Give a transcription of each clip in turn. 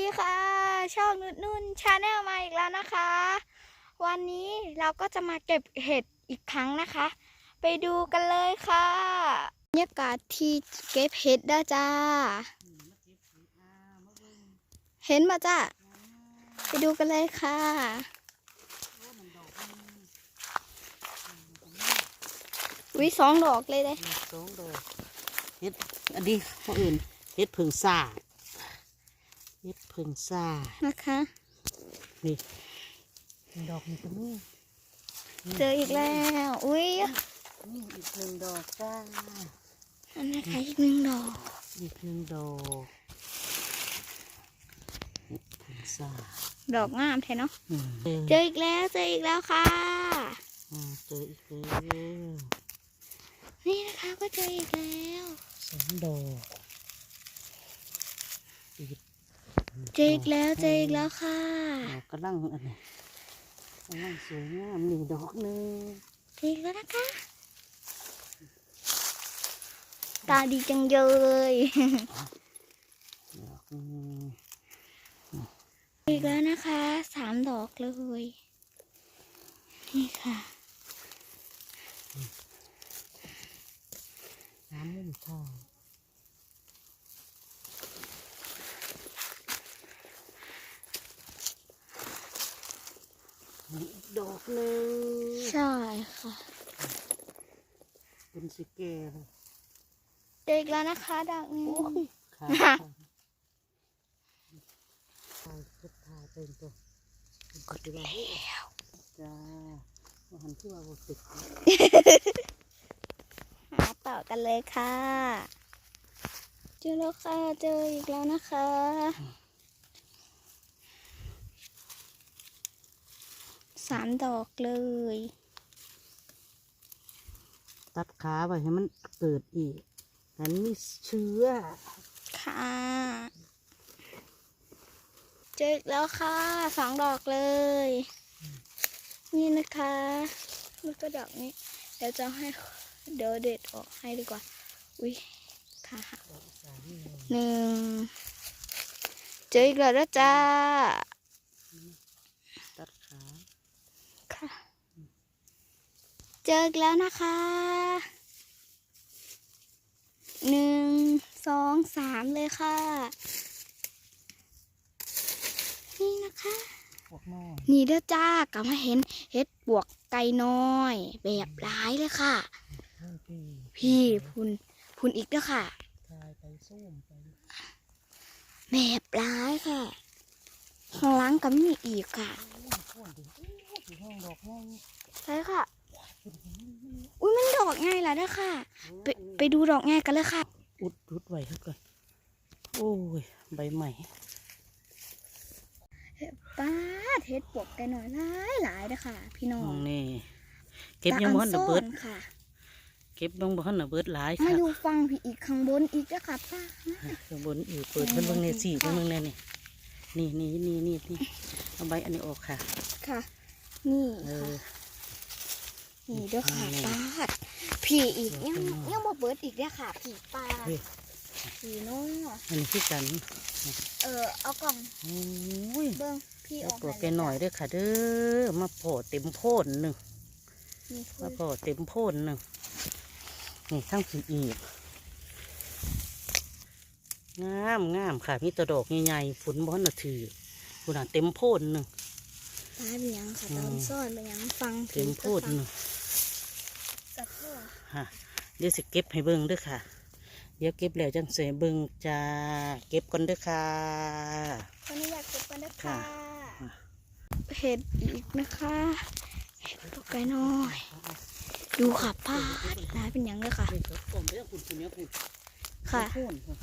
ดีค่ะ ช่องนุดนุ่นชาแนลมาอีกแล้วนะคะ วันนี้เราก็จะมาเก็บเห็ดอีกครั้งนะคะ ไปดูกันเลยค่ะบรรยากาศที่เก็บเห็ดด้จ้า เห็นมาจ้าไปดูกันเลยค่ะวิสองดอกเลยเลยสองดอกเฮ็ดอันนี้เขาอื่นเฮ็ดผึ่งซ่า เฮ็ดผึ่งซ่านะคะ นี่ดอกนี่ก็มีเจออีกแล้ว อุ้ยนี่อีกหนึ่งดอกจ้าอันนี้ค่ะอีกหนึ่งดอก อีกหนึ่งดอกเฮ็ดผึ่งซ่าดอกงามแท้เนาะอืมเจอเจออีกแล้วเจออีกแล้วค่ะอืมเจออีกแล้วนี่นะคะก็เจออีกแล้วสองดอกอีก เจออีกแล้วเจออีกแล้วค่ะดอกกระลังอันนี้กำลังสวยงามนี่ดอกหนึ่งเจออีกแล้วนะคะ ตาดีจังเลยดอกหนึ่งอีกแล้วนะคะสามดอกเลย นี่ค่ะ น้ำมุ่งทองนี่อีก ดอกหนึ่งใช่ค่ะเป็นสิเกเลยเจออีกแล้วนะคะดอกนี้ขาขาทายพุทธาเป็นตัวกดไปแล้วจ้าว่าหันที่ว่าบติดหาต่อกันเลยค่ะ เจอแล้วค่ะ เจออีกแล้วนะคะ สามดอกเลย ตัดขาไปให้มันเกิดอีกนั้นมีเชื้อ ค่ะ เจออีกแล้วค่ะสองดอกเลย นี่นะคะแล้วก็ดอกนี้ เดี๋ยวจะให้เดี๋ยวเด็ดออกให้ดีกว่า อุ้ยค่ะหนึ่งเจออีกแล้วนะจ้า ตัดขา ค่ะ เจออีกแล้วนะคะหนึ่งสองสามเลยค่ะ นี่นะคะพวกน้อยนี่เด้อจ้ากลับมาเห็นเฮ็ดบวกไก่น้อย แบบร้ายเลยค่ะ พี่พี่พุนพุนอีกเด้อค่ะทายไปส้มไปแบบร้ายค่ะข้างหล่างก็มีอีกค่ะพ่นดิสีห้องดอกไม้ใช่ค่ะ อุ้ยมันดอกง่ายล่ะเด้อค่ะ ไปไปดูดอกง่ายกันเลยค่ะ อุดอุดไว้ครับก่อนโอ้ยใบใหม่ป้าดเฮ็ดบวกไก่น้อยหลายหลายเด้อค่ะ พี่น้องนี่เก็บยังบ่ทันระเบิดตาอันซ่อนค่ะ เก็บยังบ่ทันระเบิดหลายมาค่ะอยู่ฟังพี่อีกข้างบนอีกเด้อค่ะป้าข้างบนอีกเปิดเพิ่นเบิ่งในสี่เพิ่นเบิ่งในนี่นี่นี่นี่นี่นี่เอาใบอันนี้ออกค่ะ ค่ะ นี่เอค่ะอ นี่เด้อค่ะนี่ป้าดพี่อีกเดี๋ยัยวงข้างนอกยังบ่เบิดอีกเด้อค่ะพี่ป้าเฮ้ยพี่น้องอันนี้คือกัน เออเอากล่องโอ้ยเบิ้งพี่อเอาอกตัวให้แกหน่อยเด้วยค่ะเด้อมาโผล่เต็มโพนหนึ่งนี่คืมาอโผล่เต็มโพนหนึ่งนี่ทั้งสีอีกงามงามค่ะมีแตะดอกใหญ่ๆฝนบ้อนน่ะถือคุณอะเต็มโพนหนึ่ง ตาเป็นหยังค่ะอืตมอนซ่อนเป็นหยังฟังเต็มโพนก็ฟังหนึ่งกระเทือฮะเดี๋ยวสิเก็บให้เบิ่งเด้วยค่ะ เดี๋ยวเก็บแล้วจังเสเบิ่งจ้าเก็บก่อนเด้อค่ะคนนี้อยากเก็บกันนะค่ะคะเห็ดอีกนะคะเห็ดตัวไก่น้อย ดูค่ะป้าดร้ายเป็นหยังเลยค่ะนี่ครับผมไปเอาคุณคุณเนี่ยคุณค่ะโพ่นค่ะ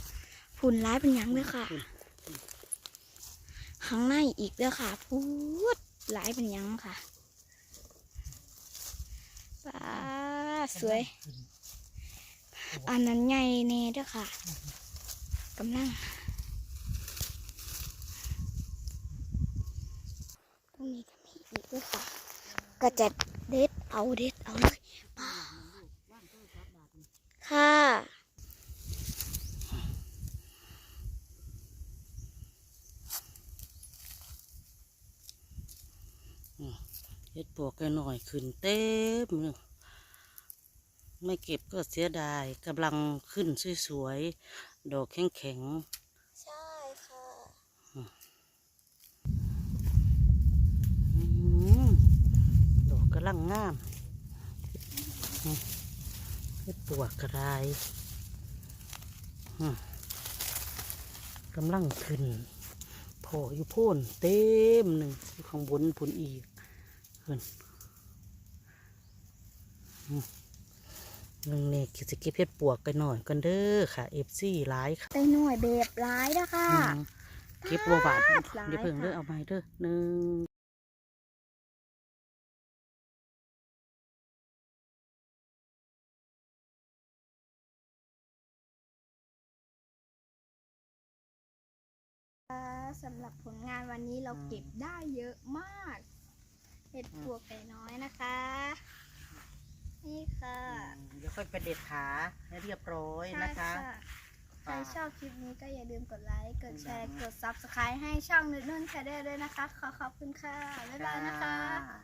ฝุ่นร้ายเป็นหยังเลยค่ะฝุ่นข้างในอีกเด้อค่ะพูด หลายเป็นยังค่ะป้าสวย อันนั้นใหญ่เน่เด้อค่ะกำลังตรงนี้ก็มีอีกด้วยค่ะ ก็จะเด็ดเอาเด็ดเอาเลยป้าค่ะ น อืม เฮ็ดปวกกันหน่อยขึ้นเต็มเลยไม่เก็บก็เสียดายกำลังขึ้นสวยๆดอกแข็งใช่ค่ะๆอืมดอกกำลังงามอืมเฮ็ดปวกกระไรอืมกำลังขึ้นโผล่อยู่โพ่นเต็มหนึ่งอยู่ข้างบนพุ่นอีก ขึ้นอืมเรื่องนี้คิดจะเก็บเห็ดปวกกันหน่อยกันเด้อค่ะเอฟซีหลายค่ะได้หน่วยแบบร้ายนะคะอืมเก็บบัวบาดหลายเดี๋ยวเพิ่งเด้อค่ะเอาไม้เด้อหนึ่งสำหรับผลงานวันนี้เราเก็บได้เยอะมาก เห็ดปวกไก่น้อยนะคะ นี่ค่ะเดี๋ยวค่อยไปเด็ดขาให้เรียบร้อยใช่นะคะ ใครชอบคลิปนี้ก็อย่าลืมกดไลค์ กดแชร์ กด Subscribe ให้ช่องนุ่นนุ่นแชร์ด้วยนะคะ ขอขอบคุณค่ะ บ๊ายบายนะคะค่ะ